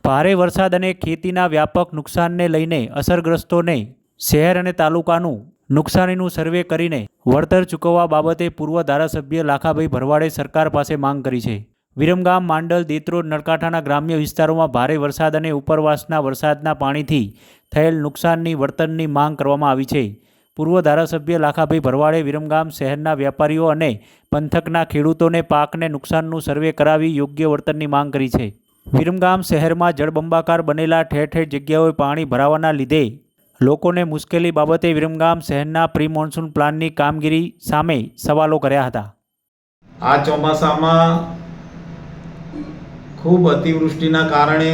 ભારે વરસાદ અને ખેતીના વ્યાપક નુકસાનને લઈને અસરગ્રસ્તોને શહેર અને તાલુકાનું નુકસાનીનું સર્વે કરીને વળતર ચૂકવવા બાબતે પૂર્વ ધારાસભ્ય લાખાભાઈ ભરવાડે સરકાર પાસે માંગ કરી છે. વિરમગામ, માંડલ દેત્રોડ નળકાંઠાના ગ્રામ્ય વિસ્તારોમાં ભારે વરસાદ અને ઉપરવાસના વરસાદના પાણીથી થયેલ નુકસાનની વળતરની માંગ કરવામાં આવી છે. પૂર્વ ધારાસભ્ય લાખાભાઈ ભરવાડે વિરમગામ શહેરના વેપારીઓ અને પંથકના ખેડૂતોને પાકને નુકસાનનું સર્વે કરાવી યોગ્ય વળતરની માંગ કરી છે. વિરમગામ શહેરમાં જળબંબાકાર બનેલા ઠેર ઠેર જગ્યાઓએ પાણી ભરાવાના લીધે લોકોને મુશ્કેલી બાબતે વિરમગામ શહેરના પ્રી મોન્સૂન પ્લાનની કામગીરી સામે સવાલો કર્યા હતા. આ ચોમાસામાં ખૂબ અતિવૃષ્ટિના કારણે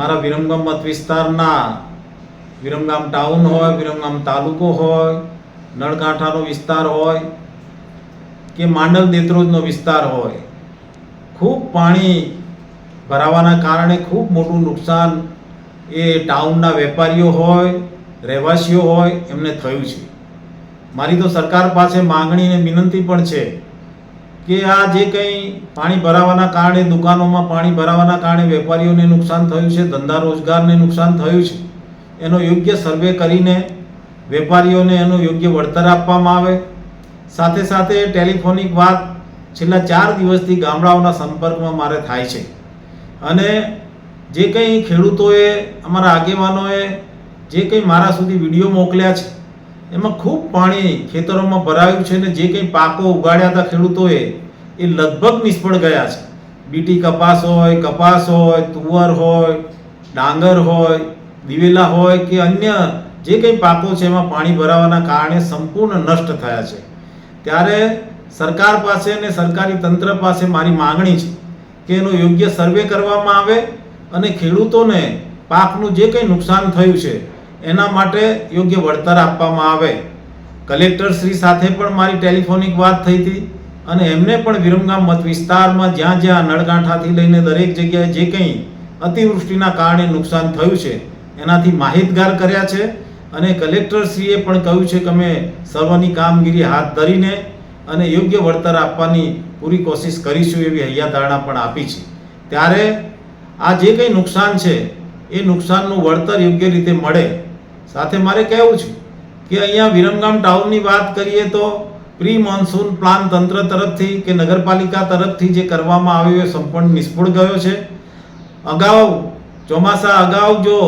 મારા વિરમગામ મત વિસ્તારના વિરમગામ ટાઉન હોય, વિરમગામ તાલુકો હોય, નળકાંઠાનો વિસ્તાર હોય કે માંડલ દેત્રોજનો વિસ્તાર હોય, ખૂબ પાણી ભરાવાના કારણે ખૂબ મોટું નુકસાન એ ટાઉનના વેપારીઓ હોય, રહેવાસીઓ હોય, એમને થયું છે. મારી તો સરકાર પાસે માંગણી અને વિનંતી પણ છે કે આ જે કંઈ પાણી ભરાવાના કારણે, દુકાનોમાં પાણી ભરાવાના કારણે વેપારીઓને નુકસાન થયું છે, ધંધા રોજગારને નુકસાન થયું છે, એનો યોગ્ય સર્વે કરીને વેપારીઓને એનું યોગ્ય વળતર આપવામાં આવે. સાથે સાથે ટેલિફોનિક વાત છેલ્લા ચાર દિવસથી ગામડાઓના સંપર્કમાં મારે થાય છે. અને જે કંઈ ખેડૂતોએ, અમારા આગેવાનોએ જે કંઈ મારા સુધી વીડિયો મોકલ્યા છે, એમાં ખૂબ પાણી ખેતરોમાં ભરાયું છે ને જે કંઈ પાકો ઉગાડ્યા હતા ખેડૂતોએ, એ લગભગ નિષ્ફળ ગયા છે. બીટી કપાસ હોય કપાસ હોય, તુવર હોય, ડાંગર હોય, દિવેલા હોય કે અન્ય જે કંઈ પાકો છે એમાં પાણી ભરાવાના કારણે સંપૂર્ણ નષ્ટ થયા છે. ત્યારે સરકાર પાસે અને સરકારી તંત્ર પાસે મારી માંગણી છે કે એનો યોગ્ય સર્વે કરવામાં આવે અને ખેડૂતોને પાકનું જે કંઈ નુકસાન થયું છે, એના માટે યોગ્ય વળતર આપવામાં આવે. કલેક્ટર શ્રી સાથે પણ મારી ટેલિફોનિક વાત થઈ હતી અને એમને પણ વિરમગામ મત વિસ્તારમાં જ્યાં જ્યાં નળગાંઠાથી લઈને દરેક જગ્યાએ જે કંઈ અતિવૃષ્ટિના કારણે નુકસાન થયું છે, એનાથી માહિતગાર કર્યા છે અને કલેક્ટરશ્રીએ પણ કહ્યું છે કે અમે સર્વની કામગીરી હાથ ધરીને અને યોગ્ય વળતર આપવાની પૂરી કોશિશ કરીશું એવી હૈયાધારણા પણ આપી છે. ત્યારે આ જે કંઈ નુકસાન છે, એ નુકસાનનું વળતર યોગ્ય રીતે મળે. સાથે મારે કહેવું છે કે અહીંયા વિરમગામ ટાઉનની વાત કરીએ તો પ્રી મોન્સૂન પ્લાન તંત્ર તરફથી કે નગરપાલિકા તરફથી જે કરવામાં આવ્યું એ સંપૂર્ણ નિષ્ફળ ગયો છે. અગાઉ, ચોમાસા અગાઉ જો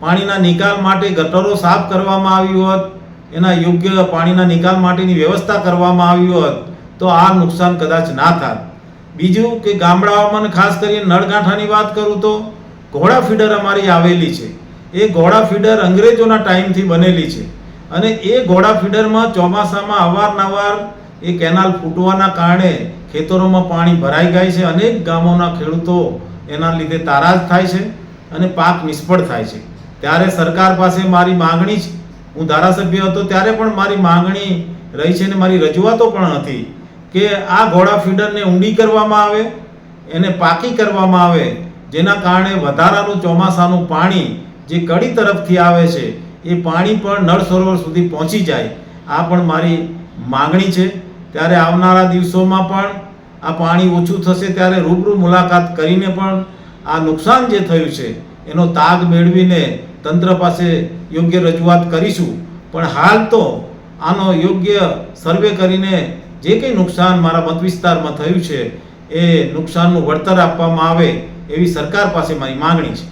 પાણીના નિકાલ માટે ગટરો સાફ કરવામાં આવ્યું હોત, એના યોગ્ય પાણીના નિકાલ માટેની વ્યવસ્થા કરવામાં આવી હોત તો આ નુકસાન કદાચ ના થાત બીજું કે ગામડાઓમાં ખાસ કરીને નળકાંઠાની વાત કરું તો, ઘોડા ફીડર અમારી આવેલી છે. એ ઘોડા ફીડર અંગ્રેજોના ટાઈમથી બનેલી છે. અને એ ઘોડા ફીડરમાં ચોમાસામાં અવારનવાર એ કેનાલ ફૂટવાના કારણે ખેતરોમાં પાણી ભરાઈ જાય છે. અનેક ગામોના ખેડૂતો એના લીધે તારાજ થાય છે અને પાક નિષ્ફળ થાય છે. ત્યારે સરકાર પાસે મારી માંગણી જ હું ધારાસભ્ય હતો, ત્યારે પણ મારી માંગણી રહી છે અને મારી રજૂઆતો પણ હતી. કે આ ઘોડા ફીડરને ઊંડી કરવામાં આવે, એને પાકી કરવામાં આવે, જેના કારણે વધારાનું ચોમાસાનું પાણી જે કડી તરફથી આવે છે, એ પાણી પણ નળ સરોવર સુધી પહોંચી જાય. આ પણ મારી માંગણી છે. ત્યારે આવનારા દિવસોમાં પણ આ પાણી ઓછું થશે ત્યારે રૂબરૂ મુલાકાત કરીને પણ આ નુકસાન જે થયું છે, એનો તાગ મેળવીને તંત્ર પાસે યોગ્ય રજૂઆત કરીશું. પણ હાલ તો આનો યોગ્ય સર્વે કરીને જે કંઈ નુકસાન મારા મત વિસ્તારમાં થયું છે, એ નુકસાનનું વળતર આપવામાં આવે એવી સરકાર પાસે મારી માંગણી છે.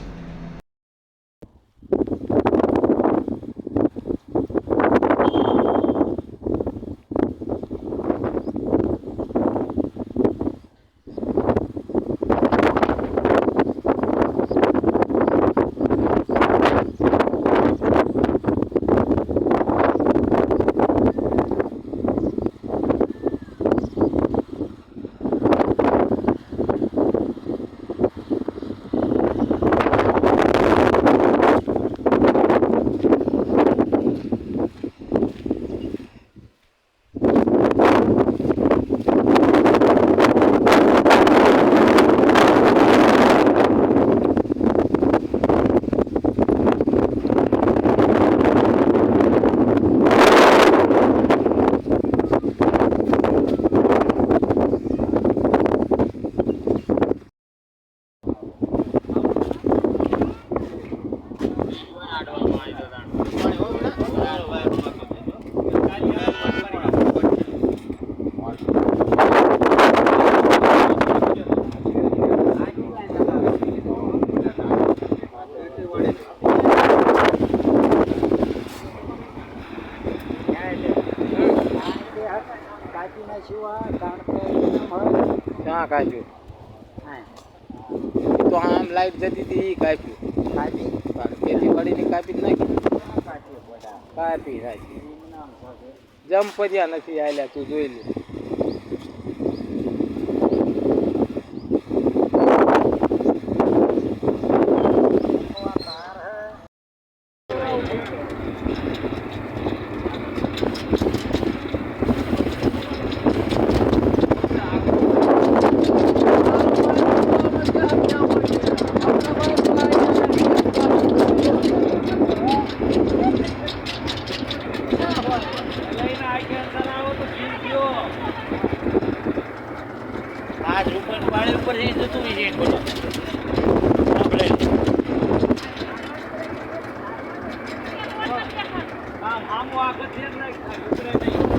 કાપીને સિવાય કારણ કે ક્યાં તો આમ લાઈટ જતી હતી એ કાપ્યું. કાપી? તેથી વળીને કાપી જ નાખી. કાપી નાખી. જમ પડ્યા નથી આયલા તું જોઈ લે. આમ આગળ ધ્યાન રાખ